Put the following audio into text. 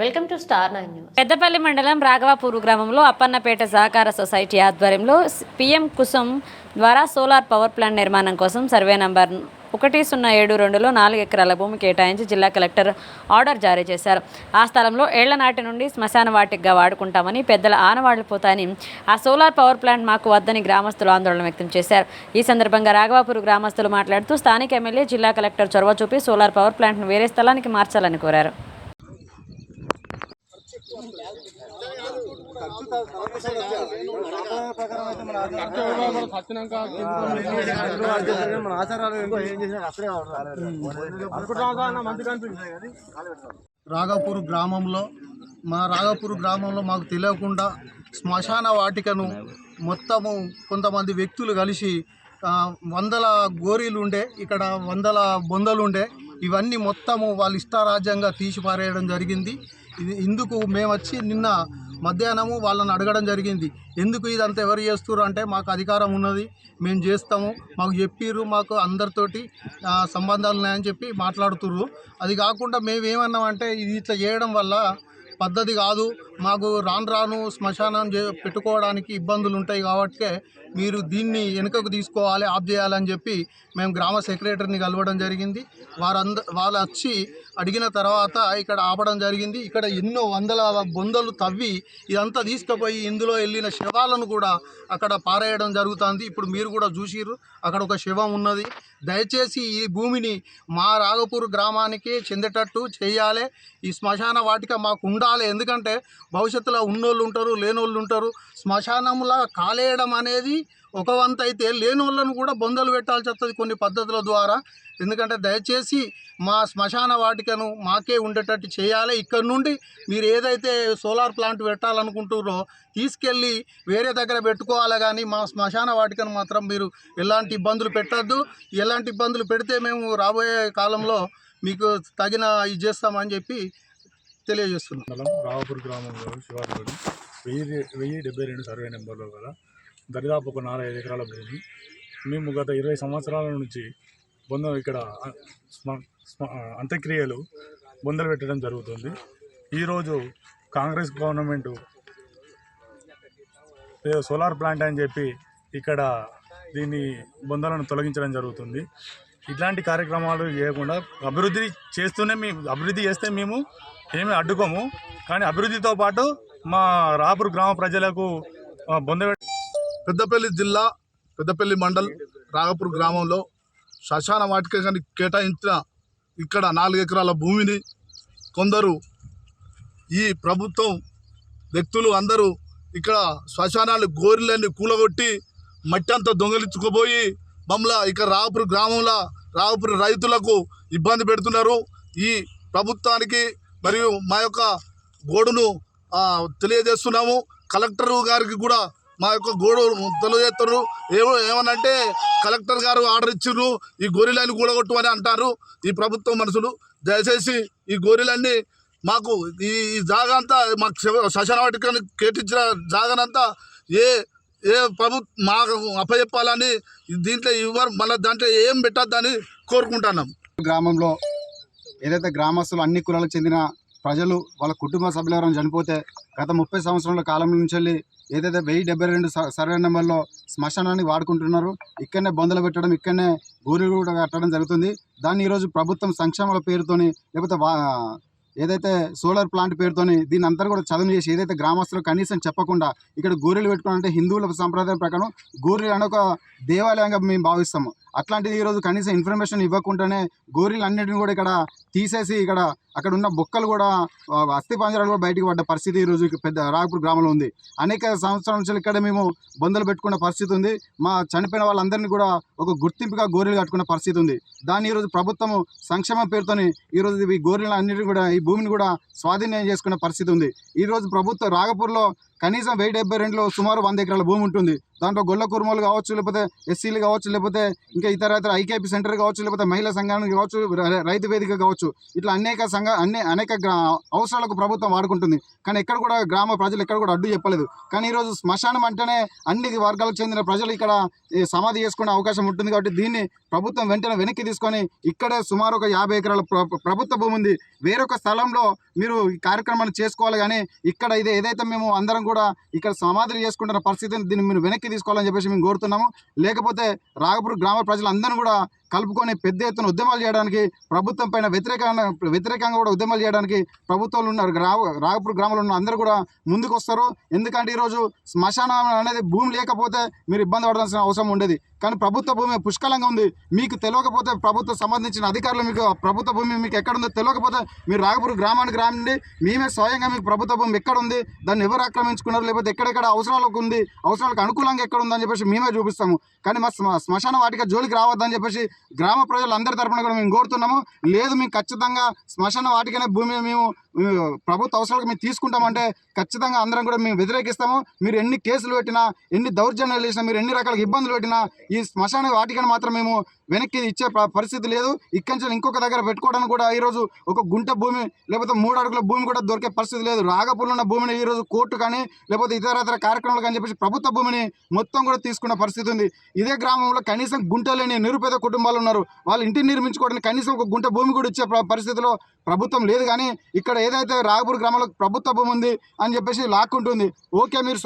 Welcome to star nine news Peddapalli మండలం రాఘవాపూర్ గ్రామంలో అప్పన్నపేట సహకార సొసైటీ ఆధ్వర్యంలో పిఎం కుసుమ్ ద్వారా సోలార్ పవర్ ప్లాంట్ నిర్మాణం కోసం సర్వే నంబర్ ఒకటి సున్నా ఏడు రెండులో నాలుగు ఎకరాల భూమి కేటాయించి జిల్లా కలెక్టర్ ఆర్డర్ జారీ చేశారు. ఆ స్థలంలో ఏళ్ళ నాటి నుండి శ్మశాన వాటికగా వాడుకుంటామని పెద్దల ఆనవాళ్ళు పోతాయని ఆ సోలార్ పవర్ ప్లాంట్ మాకు వద్దని గ్రామస్తులు ఆందోళన వ్యక్తం చేశారు. ఈ సందర్భంగా రాఘవాపూర్ గ్రామస్తులు మాట్లాడుతూ స్థానిక ఎమ్మెల్యే జిల్లా కలెక్టర్ చొరవ చూపి సోలార్ పవర్ ప్లాంట్ను వేరే స్థలానికి మార్చాలని కోరారు. మన ఆచారాలు ఏం చేసినా అక్కడే రాఘపూర్ గ్రామంలో మా రాఘపూర్ గ్రామంలో మాకు తెలియకుండా శ్మశాన వాటికను మొత్తము కొంతమంది వ్యక్తులు కలిసి వందల గోరీలు ఉండే ఇక్కడ వందల బొందలు ఉండే ఇవన్నీ మొత్తము వాళ్ళ ఇష్టారాజ్యంగా తీసి పారేయడం జరిగింది. ఇందుకు మేము వచ్చి నిన్న మధ్యాహ్నము వాళ్ళని అడగడం జరిగింది. ఎందుకు ఇదంతా ఎవరు చేస్తున్నారు అంటే మాకు అధికారం ఉన్నది మేము చేస్తాము మాకు చెప్పిర్రు మాకు అందరితోటి సంబంధాలు ఉన్నాయని చెప్పి మాట్లాడుతుర్రు. అది కాకుండా మేము ఏమన్నామంటే ఇది ఇట్లా చేయడం వల్ల పద్ధతి కాదు. మాకు రాను రాను శ్మశానం చే పెట్టుకోవడానికి ఇబ్బందులు ఉంటాయి కాబట్టి మీరు దీన్ని వెనుకకు తీసుకోవాలి ఆఫ్ చేయాలని చెప్పి మేము గ్రామ సెక్రటరీని కలవడం జరిగింది. వారంద వాళ్ళు వచ్చి అడిగిన తర్వాత ఇక్కడ ఆపడం జరిగింది. ఇక్కడ ఎన్నో వందల బొందలు తవ్వి ఇదంతా తీసుకుపోయి ఇందులో వెళ్ళిన శవాలను కూడా అక్కడ పారేయడం జరుగుతుంది. ఇప్పుడు మీరు కూడా చూసిర్రు అక్కడ ఒక శవం ఉన్నది. దయచేసి ఈ భూమిని మా రాఘపూర్ గ్రామానికి చెందేటట్టు చేయాలి. ఈ శ్మశాన వాటిక మాకు ఉండాలి. ఎందుకంటే భవిష్యత్తులో ఉన్నోళ్ళు ఉంటారు లేనోళ్ళు ఉంటారు. శ్మశానంలా కాలేయడం అనేది ఒక వంత అయితే లేని వాళ్ళను కూడా బొందలు పెట్టాల్సి వస్తుంది కొన్ని పద్ధతుల ద్వారా. ఎందుకంటే దయచేసి మా శ్మశాన వాటికను మాకే ఉండేటట్టు చేయాలి. ఇక్కడ నుండి మీరు ఏదైతే సోలార్ ప్లాంట్ పెట్టాలనుకుంటున్నారో తీసుకెళ్ళి వేరే దగ్గర పెట్టుకోవాలి. కానీ మా శ్మశాన వాటికను మాత్రం మీరు ఎలాంటి ఇబ్బందులు పెట్టద్దు. ఎలాంటి ఇబ్బందులు పెడితే మేము రాబోయే కాలంలో మీకు తగిన ఇది చేస్తామని చెప్పి తెలియజేస్తున్నాం. మనం రావపూర్ గ్రామంలో శివారులోని వెయ్యి వెయ్యి డెబ్బై రెండు సర్వే నెంబర్లో గల దరిదాపు ఒక నాలుగైదు ఎకరాల భూమి మేము గత ఇరవై సంవత్సరాల నుంచి బొందం ఇక్కడ స్మ- స్మ- అంత్యక్రియలు బొందలు పెట్టడం జరుగుతుంది. ఈరోజు కాంగ్రెస్ గవర్నమెంట్ సోలార్ ప్లాంట్ అని చెప్పి ఇక్కడ దీన్ని బొందలను తొలగించడం జరుగుతుంది. ఇట్లాంటి కార్యక్రమాలు చేయకుండా అభివృద్ధి చేస్తూనే మేము అభివృద్ధి చేస్తే మేము ఏమీ అడ్డుకోము. కానీ అభివృద్ధితో పాటు మా రాపూర్ గ్రామ ప్రజలకు బొందవే పెద్దపల్లి జిల్లా పెద్దపల్లి మండల్ రాగపూర్ గ్రామంలో శ్మశాన వాటిక కానీ కేటాయించిన ఇక్కడ నాలుగు ఎకరాల భూమిని కొందరు ఈ ప్రభుత్వం వ్యక్తులు అందరూ ఇక్కడ శ్మశానాలు గోరిలన్నీ కూలగొట్టి మట్టి అంతా దొంగలించుకుపోయి మమ్మల్ని ఇక్కడ రాగపూర్ గ్రామంలో రాగపూర్ రైతులకు ఇబ్బంది పెడుతున్నారు. ఈ ప్రభుత్వానికి మరియు మా యొక్క గోడును తెలియజేస్తున్నాము. కలెక్టర్ గారికి కూడా మా యొక్క గోడు తెలియజేస్తారు ఏమో ఏమనంటే కలెక్టర్ గారు ఆర్డర్ ఇచ్చిర్రు ఈ గొర్రెలని కూడగొట్టు అని అంటారు. ఈ ప్రభుత్వం మనుషులు దయచేసి ఈ గొర్రెలన్నీ మాకు ఈ జాగా అంతా మాకు శవ- కేటించిన జాగానంతా ఏ ఏ ప్రభు మాకు అప్పచెప్పాలని దీంట్లో ఇవ్వరు మళ్ళీ దాంట్లో ఏం పెట్టద్దని కోరుకుంటున్నాం. గ్రామంలో ఏదైతే గ్రామస్తులు అన్ని కులాలకు చెందిన ప్రజలు వాళ్ళ కుటుంబ సభ్యులు ఎవరైనా చనిపోతే గత ముప్పై సంవత్సరాల కాలం నుంచి వెళ్ళి ఏదైతే వెయ్యి డెబ్బై రెండు స- సర్వే నెంబర్లో శ్మశానాన్ని వాడుకుంటున్నారు ఇక్కడనే బొందలు పెట్టడం ఇక్కడనే గూరులు కూడా కట్టడం జరుగుతుంది. దాన్ని ఈరోజు ప్రభుత్వం సంక్షేమాల పేరుతోని లేకపోతే ఏదైతే సోలార్ ప్లాంట్ పేరుతోని దీని అంతా కూడా చదువు చేసి ఏదైతే గ్రామస్తులు కనీసం చెప్పకుండా ఇక్కడ గోరెలు పెట్టుకోవాలంటే హిందువుల సంప్రదాయం ప్రకారం గూరెలు అనే ఒక దేవాలయంగా మేము భావిస్తాము. అట్లాంటిది ఈరోజు కనీసం ఇన్ఫర్మేషన్ ఇవ్వకుండానే గోరీలు అన్నిటిని కూడా ఇక్కడ తీసేసి ఇక్కడ అక్కడ ఉన్న బొక్కలు కూడా అస్థి పంజరాలు కూడా బయటకు పడ్డ పరిస్థితి ఈరోజు పెద్ద రాగపూర్ గ్రామంలో ఉంది. అనేక సంవత్సరాల నుంచి ఇక్కడ మేము బొందలు పెట్టుకున్న పరిస్థితి ఉంది. మా చనిపోయిన వాళ్ళందరినీ కూడా ఒక గుర్తింపుగా గోరీలు కట్టుకున్న పరిస్థితి ఉంది. దాన్ని ఈరోజు ప్రభుత్వం సంక్షేమ పేరుతోని ఈరోజు ఈ గోరీలు అన్నిటిని కూడా ఈ భూమిని కూడా స్వాధీనం చేసుకున్న పరిస్థితి ఉంది. ఈరోజు ప్రభుత్వం రాగపూర్లో కనీసం వెయ్యి డెబ్బై రెండులో సుమారు వంద ఎకరాల భూమి ఉంటుంది. దాంట్లో గొల్ల కుర్మలు కావచ్చు లేకపోతే ఎస్సీలు కావచ్చు లేకపోతే ఇంకా ఇతర ఇతర ఐకేపీ సెంటర్ కావచ్చు లేకపోతే మహిళా సంఘానికి కావచ్చు రైతు వేదిక కావచ్చు ఇట్లా అనేక సంఘ అన్ని అనేక గ్రా- అవసరాలకు ప్రభుత్వం వాడుకుంటుంది. కానీ ఎక్కడ కూడా గ్రామ ప్రజలు ఎక్కడ కూడా అడ్డు చెప్పలేదు. కానీ ఈరోజు శ్మశానం అంటేనే అన్ని వర్గాలకు చెందిన ప్రజలు ఇక్కడ సమాధి చేసుకునే అవకాశం ఉంటుంది కాబట్టి దీన్ని ప్రభుత్వం వెంటనే వెనక్కి తీసుకొని ఇక్కడే సుమారు ఒక యాభై ఎకరాల ప్రభుత్వ భూమి ఉంది. వేరొక స్థలంలో మీరు ఈ కార్యక్రమాన్ని చేసుకోవాలి కానీ ఇక్కడ ఇది ఏదైతే మేము అందరం కూడా ఇక్కడ సమాధులు చేసుకుంటున్న పరిస్థితిని దీన్ని మీరు వెనక్కి తీసుకోవాలని చెప్పేసి మేము కోరుతున్నాము. లేకపోతే రాగపూర్ గ్రామ ప్రజలందరూ కూడా కలుపుకొని పెద్ద ఎత్తున ఉద్యమాలు చేయడానికి ప్రభుత్వం పైన వ్యతిరేకంగా వ్యతిరేకంగా కూడా ఉద్యమాలు చేయడానికి ప్రభుత్వంలో ఉన్న రాగపూర్ గ్రామంలో ఉన్న అందరూ కూడా ముందుకు వస్తారు ఎందుకంటే ఈరోజు శ్మశానం అనేది భూమి లేకపోతే మీరు ఇబ్బంది పడాల్సిన అవసరం ఉండేది. కానీ ప్రభుత్వ భూమి పుష్కలంగా ఉంది. మీకు తెలియకపోతే ప్రభుత్వం సంబంధించిన అధికారులు మీకు ప్రభుత్వ భూమి మీకు ఎక్కడ ఉందో తెలియకపోతే మీరు రాగపూర్ గ్రామానికి రాండి. మేమే స్వయంగా మీకు ప్రభుత్వ భూమి ఎక్కడ ఉంది దాన్ని ఎవరు ఆక్రమించుకున్నారు లేకపోతే ఎక్కడెక్కడ అవసరాలకు ఉంది అవసరాలకు అనుకూలంగా ఎక్కడ ఉందని చెప్పేసి మేమే చూపిస్తాము. కానీ మా శ్మశాన వాటిక జోలికి రావద్దని చెప్పేసి గ్రామ ప్రజలందరి తరపున కూడా మేము కోరుతున్నాము. లేదు మేము ఖచ్చితంగా శ్మశాన వాటికనే భూమి మేము ప్రభుత్వ అవసరాలకు మేము తీసుకుంటామంటే ఖచ్చితంగా అందరం కూడా మేము వ్యతిరేకిస్తాము. మీరు ఎన్ని కేసులు పెట్టినా ఎన్ని దౌర్జన్యాలు చేసినా మీరు ఎన్ని రకాల ఇబ్బందులు పెట్టినా ఈ శ్మశాన వాటికని మాత్రం మేము వెనక్కి ఇచ్చే పరిస్థితి లేదు. ఇక్కడి నుంచి ఇంకొక దగ్గర పెట్టుకోవడానికి కూడా ఈరోజు ఒక గుంట భూమి లేకపోతే మూడు అడుగుల భూమి కూడా దొరికే పరిస్థితి లేదు. రాగపూర్లో ఉన్న భూమిని ఈరోజు కోర్టు కానీ లేకపోతే ఇతర ఇతర కార్యక్రమాలు కానీ చెప్పేసి ప్రభుత్వ భూమిని మొత్తం కూడా తీసుకున్న పరిస్థితి ఉంది. ఇదే గ్రామంలో కనీసం గుంట లేని నిరుపేద కుటుంబాలు ఉన్నారు. వాళ్ళు ఇంటిని నిర్మించుకోవడానికి కనీసం ఒక గుంట భూమి కూడా ఇచ్చే పరిస్థితిలో ప్రభుత్వం లేదు. కానీ ఇక్కడ ఏదైతే రాగపూర్ గ్రామంలో ప్రభుత్వ భూమి ఉంది అని చెప్పేసి లాక్కుంటుంది. ఓకే మీరు